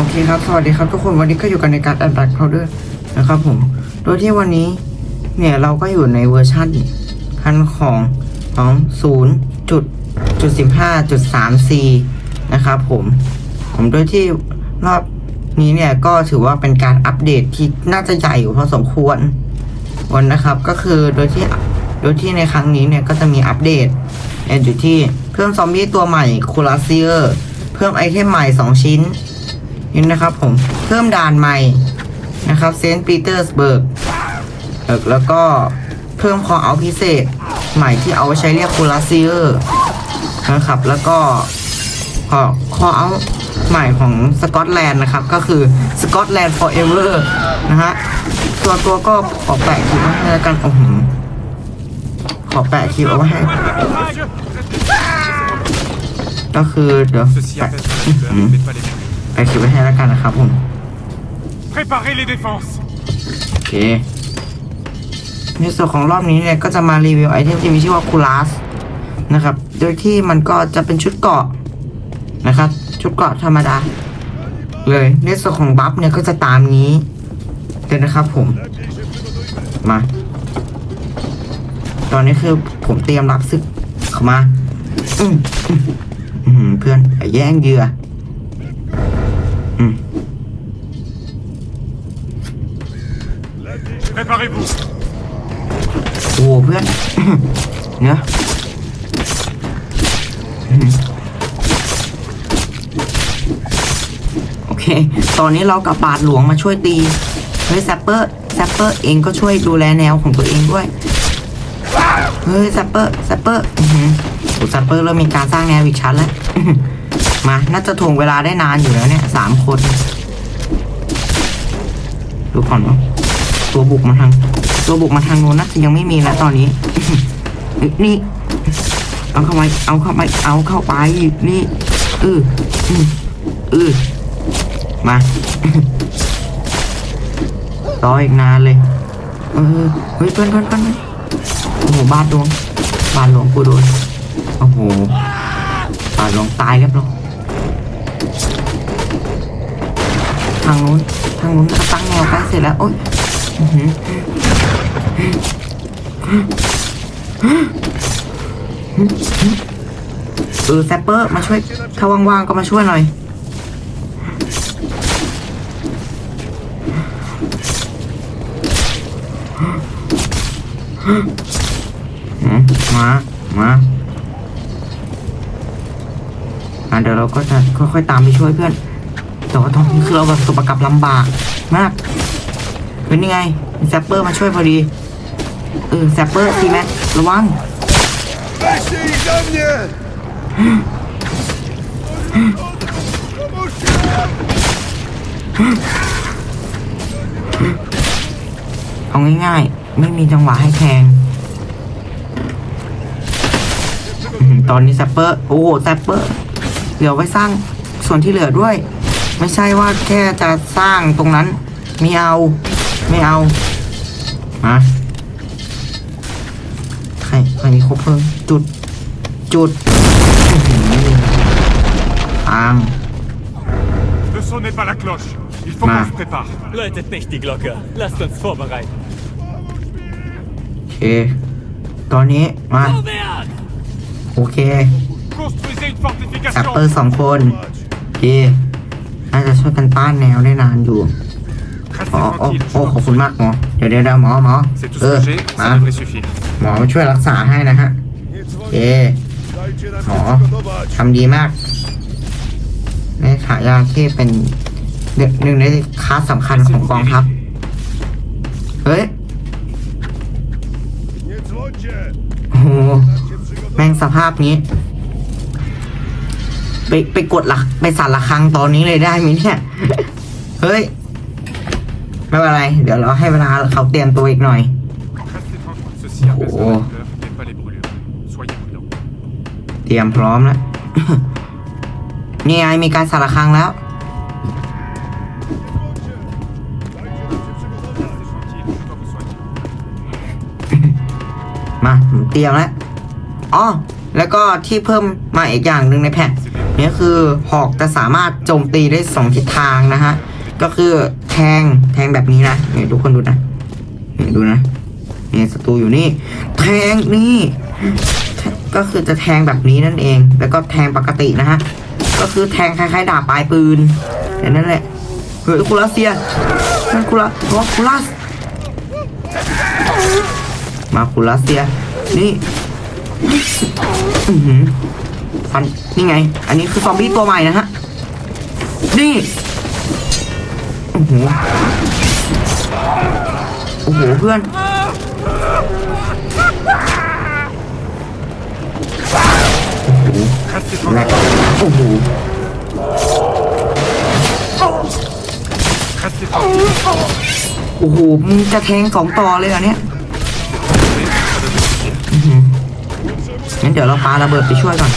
โอเคครับ สวัสดีครับทุกคนวันนี้ก็อยู่กันในการอัดบัตรเขาด้วยนะครับผม โดยที่วันนี้เนี่ยเราก็อยู่ในเวอร์ชันพันของของศูนย์จุดจุดสิบห้าจุดสามสี่นะครับผม ผมโดยที่รอบนี้เนี่ยก็ถือว่าเป็นการอัปเดตที่น่าจะใหญ่อยู่พอสมควรวันนะครับก็คือโดยที่โดยที่ในครั้งนี้เนี่ยก็จะมีอัปเดตเนี่ยอยู่ที่เพิ่มซอมบี้ตัวใหม่คูลาเซียร์เพิ่มไอเทมใหม่ 2 ชิ้น นี่นะครับผมเพิ่มด่านใหม่นะครับเซนต์ปีเตอร์สเบิร์กแล้วก็เพิ่มคอเอาพิเศษใหม่ที่เอาไว้ใช้เรียกคูลาเซียร์นะครับแล้วก็คอคอเอาใหม่ของสกอตแลนด์นะครับ ก็คือสกอตแลนด์ forever นะฮะตัวตัวก็ขอแปะคลิปไว้ให้แล้วกันโอ้โหขอแปะคลิปเอาไว้ให้ ก็คือเดี๋ยวแปะ apaisera les douleurs, mais pas les murs. แปะคลิปไว้ให้แล้วกันนะครับผม Préparez les défenses โอเค ในส่วนของรอบนี้เนี่ยก็จะมารีวิวไอเทมที่มีชื่อว่าคูลาสนะครับ โดยที่มันก็จะเป็นชุดเกราะนะครับ ชุดเกราะธรรมดา เลย ในส่วนของบัฟเนี่ยก็จะตามนี้เดี๋ยวนะครับผม มา ตอนนี้คือผมเตรียมรับศึกเข้ามา อืมอืมอืมเพื่อนอย่าแย่งเหยื่ออืม Préparez-vous โอ้เพื่อนเนอะโอเค ตอนนี้เรากับบาทหลวงมาช่วยตีเฮ้ยแซปเปอร์แซปเปอร์เองก็ช่วยดูแลแนวของตัวเองด้วย เฮ้ยแซปเปอร์แซปเปอร์อือหือโอ้แซปเปอร์เริ่มมีการสร้างแนวอีกชั้นแล้ว มา น่าจะถ่วงเวลาได้นานอยู่แล้วเนี่ยสามคน ดูก่อนเนาะตัวบุกมาทาง ตัวบุกมาทางโน้นนะยังไม่มีนะตอนนี้ นี่ เอาเข้าไปเอาเข้าไปเอาเข้าไป นี่เอออืมเออมารออีกนานเลย เออเฮ้ยเพื่อนเพื่อนเพื่อนโอ้โหบาดหลวงบาดหลวงกูโดนโอ้โหบาดหลวงตายเรียบร้อยางนู้น ทางนู้นก็ตั้งแนวใกล้เสร็จแล้ว โอ๊ยเออแซปเปอร์มาช่วย ถ้าว่างๆก็มาช่วยหน่อยอืมมา มาอะเดี๋ยวเราก็จะค่อยๆตามไปช่วยเพื่อน แต่ว่าตอนนี้คือเราแบบตัวประกับลำบากมาก เป็นยังไงแซปเปอร์มาช่วยพอดี เออแซปเปอร์ทีแม็กระวังเอาง่ายๆ ไม่มีจังหวะให้แทงตอนนี้แซปเปอร์ โอ้โหแซปเปอร์เดี๋ยวไว้สร้างส่วนที่เหลือด้วย ไม่ใช่ว่าแค่จะสร้างตรงนั้น ไม่เอา ไม่เอามาใครใครมีครบเพลิงจุด จุดอื้อหือปัง Ne sonnez pas la cloche Il faut Ma. qu'on se prépare Läutet nicht die Glocke. Lasst uns vorbereiten. โอเคตอนนี้มา Vorwärts! โอเค Construisez une แซปเปอ fortification ร์สองคนโอเค น่าจะช่วยกันต้านแนวได้นานอยู่ Restez อ๋อโอ้ tranquille, โอ้ je ขอบ m'en คุณมากหมอ เดี๋ยวเดี๋ยวเดี๋ยวหมอหมอ C'est tout เอ ce อ que j'ai, มา ça devrait suffire. หมอมาช่วยรักษาให้นะฮะ Nie Ej. dzwonicie! Dajcie nam O. się przygotować! ทำดีมากในขายาที่เป็นหนึ่งหนึ่งในคลาสสำคัญของกองทัพเฮ้ย Nie dzwońcie! โอ้โห Nam się przygotować! แม่งสภาพนี้ ไปไปกดหลักไปสั่นระฆังตอนนี้เลยได้ไหมเนี่ย เฮ้ย ไม่เป็นไร เดี๋ยวเราให้เวลาเขาเตรียมตัวอีกหน่อย Restez tranquille, ceci apaisera les Oh. เตรียมพร้อมแล้ว นี่ไงมีการสั่นระฆังแล้ว มาผมเตรียมแล้ว อ๋อ แล้วก็ที่เพิ่มมาอีกอย่างหนึ่งในแพ็ค นี่คือหอกจะสามารถโจมตีได้สองทิศทางนะฮะ ก็คือแทงแทงแบบนี้นะนี่ทุกคนดูนะนี่ดูนะนี่ศัตรูอยู่นี่ แทงนี่ก็คือจะแทงแบบนี้นั่นเอง แล้วก็แทงปกตินะฮะ ก็คือแทงคล้ายๆดาบปลายปืนแค่นั้นแหละเฮ้ยคูลัสเซียนั่นคูลัสโอ้คูลัส มาคูลัสเซีย นี่อือ ฟันนี่ไง อันนี้คือซอมบี้ตัวใหม่นะฮะ นี่โอ้โหโอ้โหเพื่อน Restez แหลก tranquille. โอ้โหโอ้โหมึงจะแทงสองต่อเลยเหรอเนี่ยงั้นเดี๋ยวเราปาระเบิดไปช่วยก่อน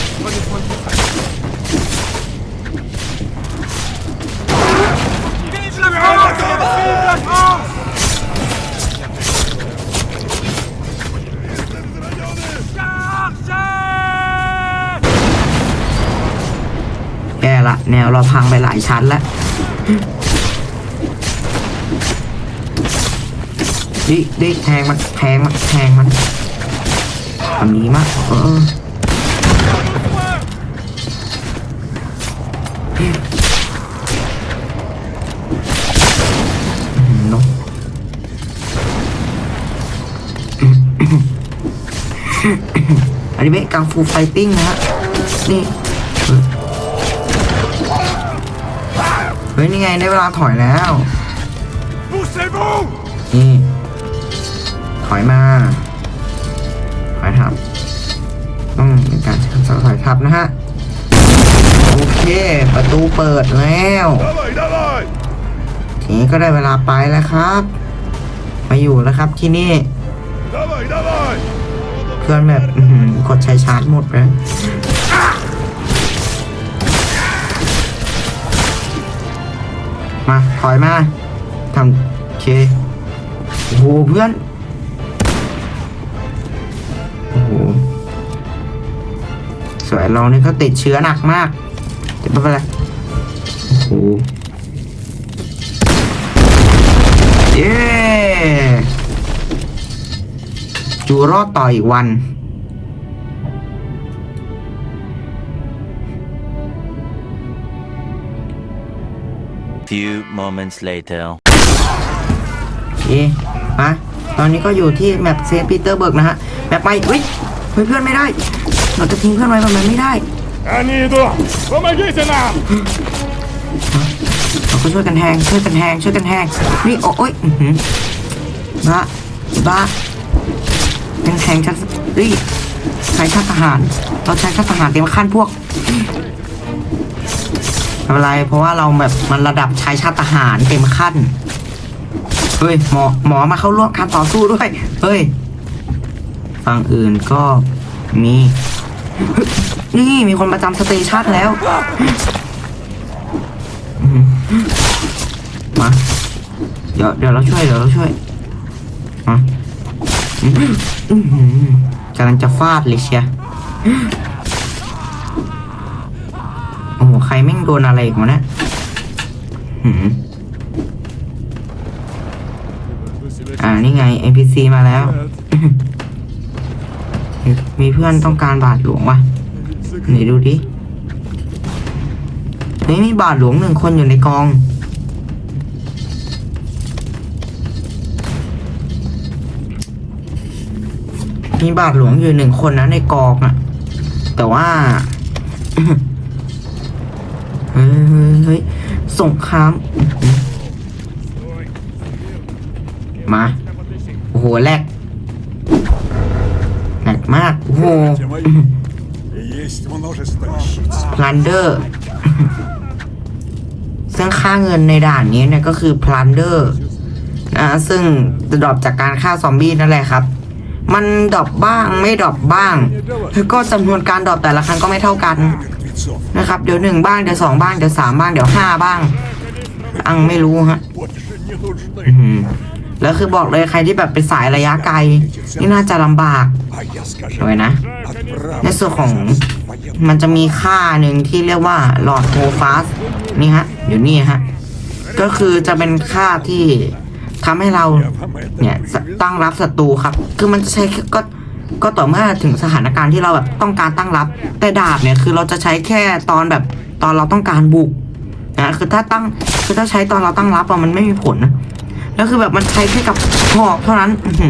ละแนวเราพังไปหลายชั้นแล้วดิดิแทงมันแทงมันแทงมันทำนี้มากเอออืมเนอะอันนี้เป็นกังฟูไฟติ้งนะฮะนี่ ฮ้ยนี่ไงได้เวลาถอยแล้ว Poussez-vous นี่ถอยมาถอยทับต้องเป็นการถอยทับนะฮะโอเคประตูเปิดแล้ว Dawaj, dawaj! ทีนี้ก็ได้เวลาไปแล้วครับมาอยู่แล้วครับที่นี่ Dawaj, dawaj! เพื่อนแบบอื้อหือกดใช้ชาร์จหมดเลย อยมาทำเคโอ้โหเพื่อน โอ้โห สวยเรานี่ก็ติดเชื้อหนักมากเดี๋ยวไม่เป็นไรโอ้โหเย้จูรอดต่ออีกวัน few moments later อเคมาตอนนี้ก็อยู่ที่แมปเซนต์ปีเตอร์เบิร์กนะฮะ แมปไปเฮ้ยเฮ้ยเพื่อนไม่ได้ เราจะทิ้งเพื่อนไว้แบบนั้นไม่ได้ อันนี้ตัวผมไม่ยืดสนามเราก็ช่วยกันแทงช่วยกันแทงช่วยกันแทงนี่โอ้ยบ้าบ้าเป็นแทงชัฮ้ยใช้ทัพทหาร เราใช้ทัพทหารเต็มขั้นพวก ไม่เป็นไรเพราะว่าเราแบบมันระดับชายชาติทหารเต็มขั้น เฮ้ยหมอหมอมาเข้าร่วมการต่อสู้ด้วย เฮ้ยฝั่งอื่นก็มีนี่มีคนประจำสเตชันแล้ว มา เดี๋ยวเดี๋ยวเราช่วยเดี๋ยวเราช่วยมากำลังจะฟาดเลยเชีย โอ้โหใครแม่งโดนอะไรอีกวะเนี่ยหืมอ่านี่ไง NPC มาแล้ว มีเพื่อนต้องการบาทหลวงวะไหนดูดิเฮ้ยมีบาทหลวงหนึ่งคนอยู่ในกอง มีบาทหลวงอยู่หนึ่งคนนะในกองอะแต่ว่า เฮ้ยเฮ้ยเฮ้ยสงคราม มา โอ้โหแลกแลกมาก โอ้โห Есть множество щиц. พลันเดอร์ ซึ่งค่าเงินในด่านนี้เนี่ยก็คือพลันเดอร์นะซึ่งจะดรอปจากการฆ่าซอมบี้นั่นแหละครับ มันดรอปบ้างไม่ดรอปบ้างแล้วก็จำนวนการดรอปแต่ละครั้งก็ไม่เท่ากัน Мертвецов. นะครับ เดี๋ยวหนึ่งบ้างเดี๋ยวสองบ้างเดี๋ยวสามบ้างเดี๋ยวห้าบ้าง อังไม่รู้ฮะแล้วคือบอกเลยใครที่แบบเป็นสายระยะไกล นี่น่าจะลำบากเลยนะ ในส่วนของมันจะมีค่าหนึ่งที่เรียกว่าหลอดโฮฟาสนี่ฮะอยู่นี่ฮะ ก็คือจะเป็นค่าที่ทำให้เราเนี่ยตั้งรับศัตรูครับ คือมันใช้ก็ ก็ต่อเมื่อถึงสถานการณ์ที่เราแบบต้องการตั้งรับ แต่ดาบเนี่ยคือเราจะใช้แค่ตอนแบบตอนเราต้องการบุกนะคือถ้าตั้งคือถ้าใช้ตอนเราตั้งรับมันไม่มีผลนะแล้วคือแบบมันใช้แค่กับหอกเท่านั้นอื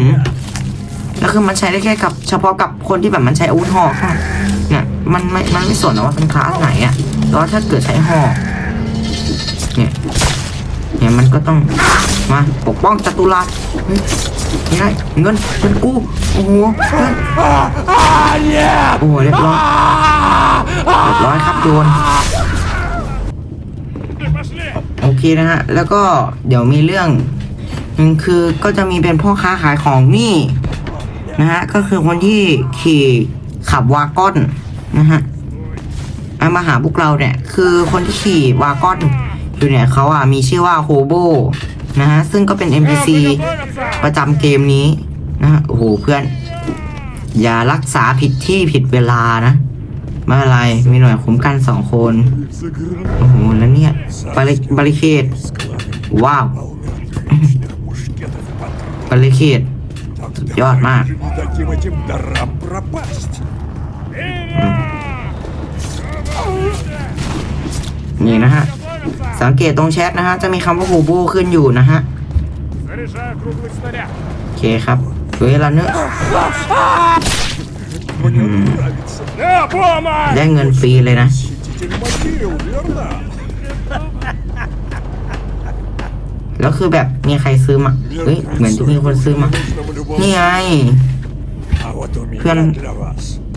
แล้วคือมันใช้ได้แค่กับ เฉพาะกับคนที่แบบมันใช้อาวุธหอกเท่านั้นเนี่ยมันไม่มันไม่สนหรอกว่าเป็นคลาสไหนอะแต่ว่าถ้าเกิดใช้หอกเนี่ยเนี่ยมันก็ต้องมาปกป้องจัตุรัส ไม่ไยเงินเงินกู้โอ้โหเงินโอ้โหเรียบร้อยเรียบร้อยครับโดนโอเคนะฮะแล้วก็เดี๋ยวมีเรื่องหนึ่งคือก็จะมีเป็นพ่อค้าขายของนี่นะฮะก็คือคนที่ขี่ขับวาก้อนนะฮะมาหาพวกเราเนี่ยคือคนที่ขี่วาก้อนอยู่เนี่ยเขาอะมีชื่อว่าโฮโบ นะฮะ ซึ่งก็เป็น NPC ประจำเกมนี้นะโอ้โห เพื่อน อย่ารักษาผิดที่ผิดเวลานะไม่อะไร มีหน่วยคุ้มกันสองคน โอ้โห แล้วเนี่ยบาริบาริเคตว้าวบาริเคดยอดมากนี่นะฮะ สังเกตตรงแชทนะฮะ จะมีคำว่าฮูบูขึ้นอยู่นะฮะ โอเคครับเวลานเนอร์ได้เงินฟรีเลยนะ แล้วคือแบบมีใครซื้อมาเฮ้ย เหมือนจะมีคนซื้อมา นี่ไง เพื่อน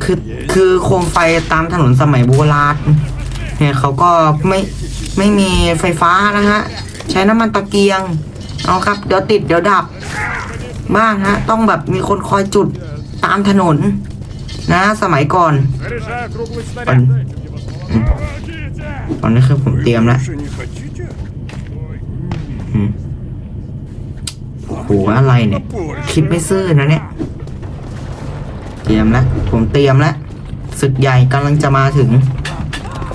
คือ คือโคมไฟตามถนนสมัยโบราณ เนี่ยเขาก็ไม่ ไม่มีไฟฟ้านะฮะ ใช้น้ำมันตะเกียง เอาครับ เดี๋ยวติดเดี๋ยวดับ บ้างฮะ ต้องแบบมีคนคอยจุดตามถนน นะสมัยก่อนตอนตอนนี้คือผมเตรียมแล้วโอ้โหอะไรเนี่ย คิดไม่ซื่อนะเนี่ย เตรียมแล้ว ผมเตรียมแล้วศึกใหญ่กำลังจะมาถึง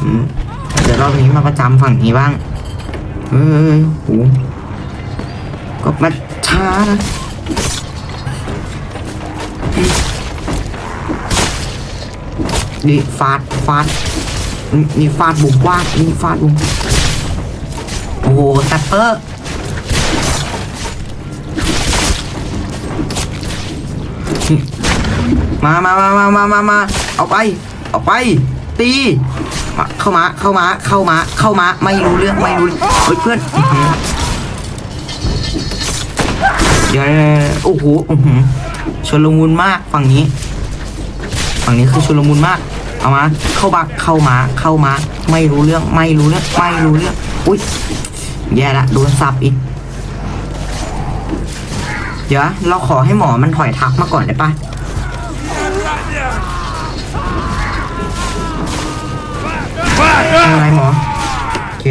อืม เดี๋ยวรอบนี้มาประจำฝั่งนี้บ้างเอ้ยโหก็มาช้านะนี่ฟาดฟาดนี่ฟาดบุกว่านี่ฟาดบุกโอ้โหแซปเปอร์มามามามามามาเอาไป เอาไป ตี เข้ามาเข้ามาเข้ามาเข้ามาไม่รู้เรื่องไม่รู้เฮ้ยเพื่อนเดี๋ยวโอ้โหอื้อหือชลมุนมากฝั่งนี้ ฝั่งนี้คือชนลมุนมากเอามาเข้ามาเข้ามาเข้ามา ไม่รู้เรื่องไม่รู้เรื่องไม่รู้เรื่องอุ้ยแย่ละโดนสับอีกเดี๋ยวเราขอให้หมอมันถอยทักมาก่อนได้ปะ อะไรหมอโอเค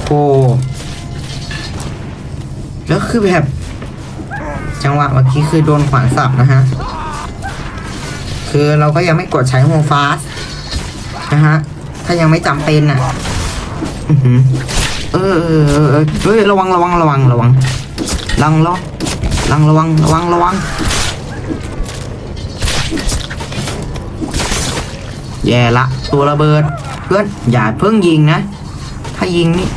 โคแล้วคือแบบ จังหวะเมื่อกี้คือโดนขวานสับนะฮะ คือเราก็ยังไม่กดใช้โฮฟาสนะฮะ ถ้ายังไม่จำเป็นอะเออเออเออเออระวังระวังระวังระวังลังล็อกลังระวังระวังระวังแย่ละ ตัวระเบิด เพื่อนอย่าเพิ่งยิงนะ ถ้ายิงนี่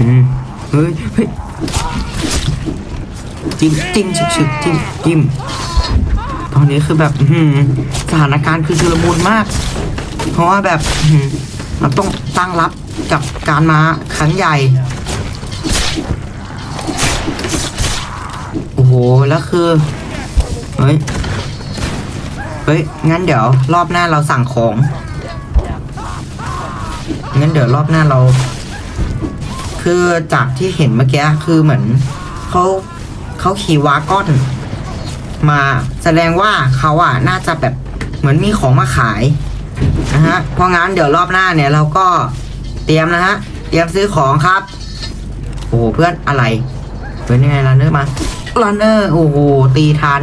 อืมเฮ้ยเฮ้ยจิ้มจิ้มฉึกจิ้มจิ้มตอนนี้คือแบบสถานการณ์คือชุลมุนมาก เพราะว่าแบบเราต้องตั้งรับกับการมาครั้งใหญ่ โอ้โห แล้วคือ เฮ้ย เฮ้ย งั้นเดี๋ยวรอบหน้าเราสั่งของ งั้นเดี๋ยวรอบหน้าเรา คือจากที่เห็นเมื่อกี้คือเหมือนเขาเขาขี่วากอนมาแสดงว่าเขาอะน่าจะแบบเหมือนมีของมาขายนะฮะ เพราะงั้นเดี๋ยวรอบหน้าเนี่ยเราก็เตรียมนะฮะ เตรียมซื้อของครับ โอ้โหเพื่อนอะไรเพื่อนยังไงล่ะเนื้อมาลันเนอร์โอ้โหตีทัน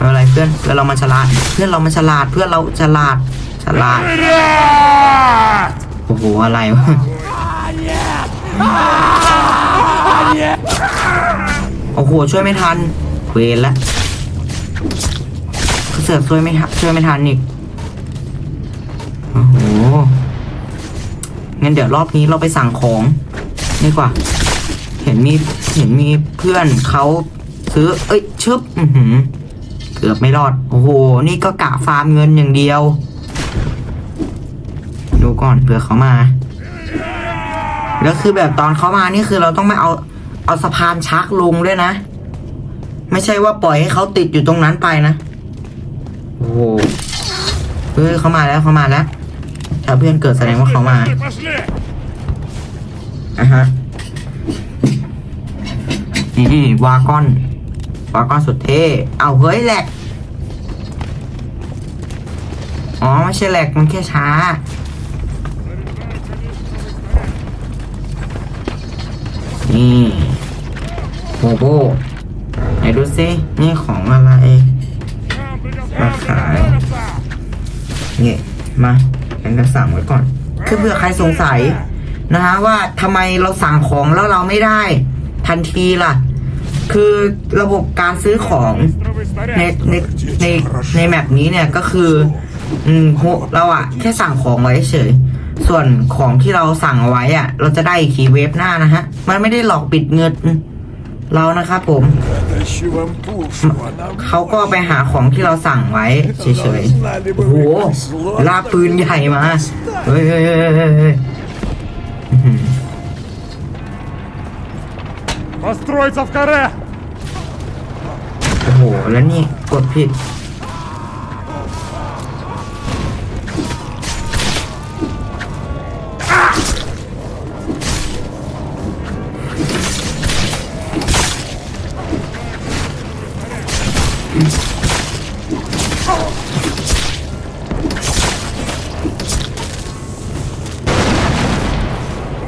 อะไรเพื่อนแล้วเรามันฉลาด เพื่อนเรามันฉลาดเพื่อนเราฉลาดฉลาดโอ้โหอะไรวะโอ้โหช่วยไม่ทันเวรละเสือกช่วยไม่ช่วยไม่ทันอีกโอ้โหงั้นเดี๋ยวรอบนี้เราไปสั่งของดีกว่า เห็นมีเห็นมีเพื่อนเขาซื้อ เอ้ยชึบ อือหือ เกือบไม่รอด โอ้โห นี่ก็กะฟาร์มเงินอย่างเดียว ดูก่อนเผื่อเขามา แล้วคือแบบตอนเขามานี่คือเราต้องไม่เอาเอาสะพานชักลงด้วยนะ ไม่ใช่ว่าปล่อยให้เขาติดอยู่ตรงนั้นไปนะ โอ้โหเฮ้ยเขามาแล้วเขามาแล้วถ้าเพื่อนเกิดแสดงว่าเขามาอะฮะนี่วาก้อน แล้วก็สุดเท่ เอาเฮ้ยแหลก อ๋อไม่ใช่แหลกมันแค่ช้า นี่โบโบไหนดูสินี่ของอะไรมาขายเนี่ยมาเป็นกะสั่งไว้ก่อน คือเผื่อใครสงสัยนะฮะว่าทำไมเราสั่งของแล้วเราไม่ได้ ทันทีล่ะ คือระบบการซื้อของในในในในแมปนี้เนี่ยก็คือ อืมเราอะแค่สั่งของไว้เฉย ส่วนของที่เราสั่งเอาไว้อะเราจะได้อีกทีเวฟหน้านะฮะ มันไม่ได้หลอกปิดเงินเรานะครับผม เขาก็ไปหาของที่เราสั่งไว้เฉยๆโอ้โหลาปืนใหญ่มา เฮ้ย Построиться в каре! โอ้โห แล้วนี่กดผิด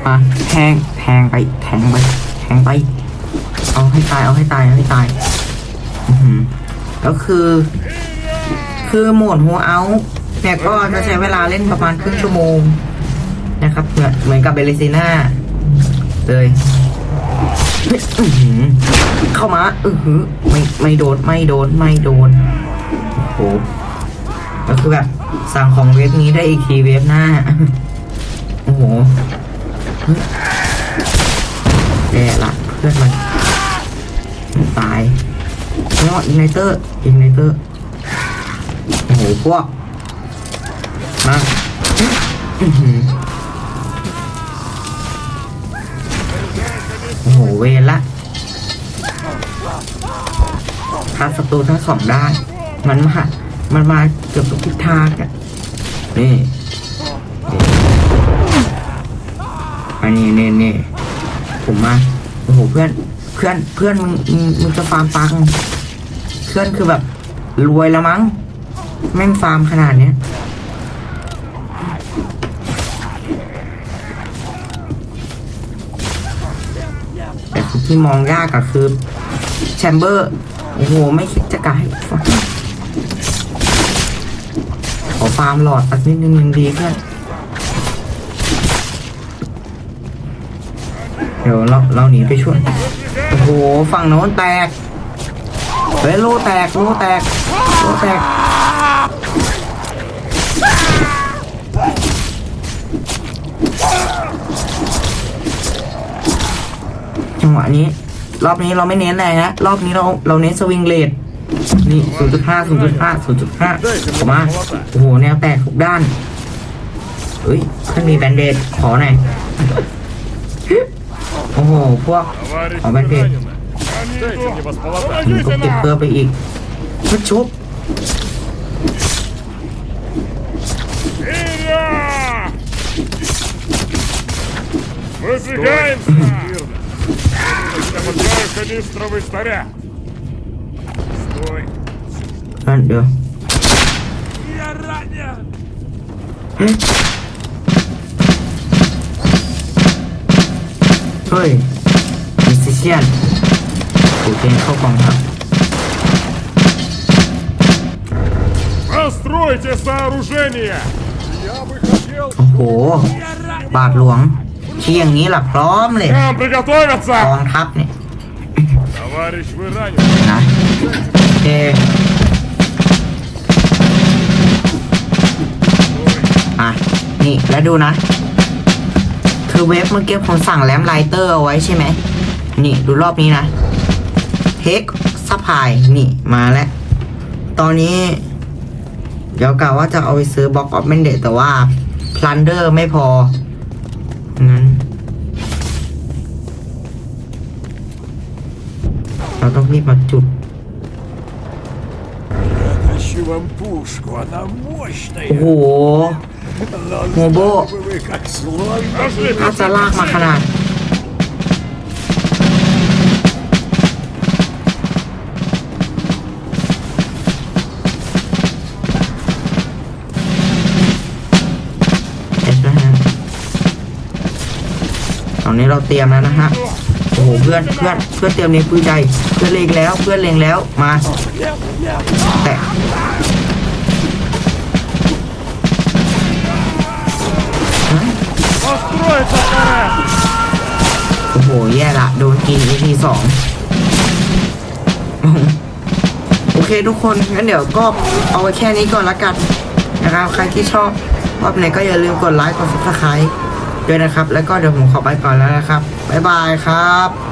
อ่ะแทงแทงไป แทงไป แทงไป เอา ให้ตายเอาให้ตายเอาให้ตายอือหือก็คือ คือโหมดหัวเอาเนี่ยก็จะใช้เวลาเล่นประมาณครึ่งชั่วโมงนะครับเหมือนเหมือนกับเบลิซิน่าเลยเข้ามาอือหือไม่ไม่โดนไม่โดนไม่โดนโอ้โหก็คือแบบสั่งของเว็บนี้ได้อีกทีเว็บหน้า โอ้โหแย่ละเพื่อนมัน ตายแล้วอินไนเตอร์อินไนเตอร์โอ้โหพวกมาโอ้โหเวรละพาศัตรูทั้งสองด้านมันมา มันมาเกือบทุกทิศทางอะนี่นี่อันนี้นี่นี่ผมมา โอ้โหเพื่อน เพื่อนเพื่อนมึงมึงมึงจะฟาร์มตังเพื่อนคือแบบรวยแล้วมั้งแม่งฟาร์มขนาดเนี้ยแต่ที่มองยากก็คือแชมเบอร์โอ้โห ไม่คิดจะกายขอฟาร์มหลอดสักนิดนึงยังดีเพื่อนเดี๋ยวเราเราหนีไปช่วย โอ้โห ฝั่งโน้นแตกเฮ้ยโลแตกโลแตกโลแตก จังหวะนี้ รอบนี้เราไม่เน้นแรนะ รอบนี้เราเราเน้นสวิงเลดนี่ 0.5 0.5 0.5ออกมา โอ้โห แนวแตกทุกด้าน เฮ้ยขึ้นมีแบนเดดขอหน่อย โหพวกเอามันดิมีก็เก็บเพิ่มไปอีกมันชุบเดี๋ยว ฮ้ยมิสเซียนโอ้ เกณฑ์เข้ากองทัพ Постройте сооружение! Я бы хотел... โอ้โห บาทหลวงที่อย่างนี้ล่ะพร้อมเลย Нам приготовиться! กองทัพเนี่ย Товарищ, вы ранены. นะโอเคอ่ะ นี่ แล้วดูนะ คือเว็บเมื่อกี้ผมสั่งแรมไลเตอร์เอาไว้ใช่ไหม นี่ ดูรอบนี้นะเฮกซัพพลายนี่ มาแล้ว ตอนนี้ เดี๋ยวกะว่าจะเอาไปซื้อบล็อกออฟเมนเดตแต่ว่าพลันเดอร์ไม่พอ งั้น เราต้องรีบมาจุด Я тащу вам пушку, она мощная. โมโบน่าจะลากมาขนาดตอนนี้เราเตรียมแล้วนะฮะโอ้โหเพื่อนเพื่อนเพื่อนเตรียมเล็งปืนใจเพื่อนเล็งแล้วเพื่อนเล็งแล้วมา แตะ โอ้โห แย่ละ โดนกินทีสองโอเคทุกคนงั้นเดี๋ยวก็เอาไว้แค่นี้ก่อนละกันนะครับ ใครที่ชอบรอบไหนก็อย่าลืมกดไลค์กดซับสไครต์ด้วยนะครับ แล้วก็เดี๋ยวผมขอไปก่อนแล้วนะครับ บ๊ายบายครับ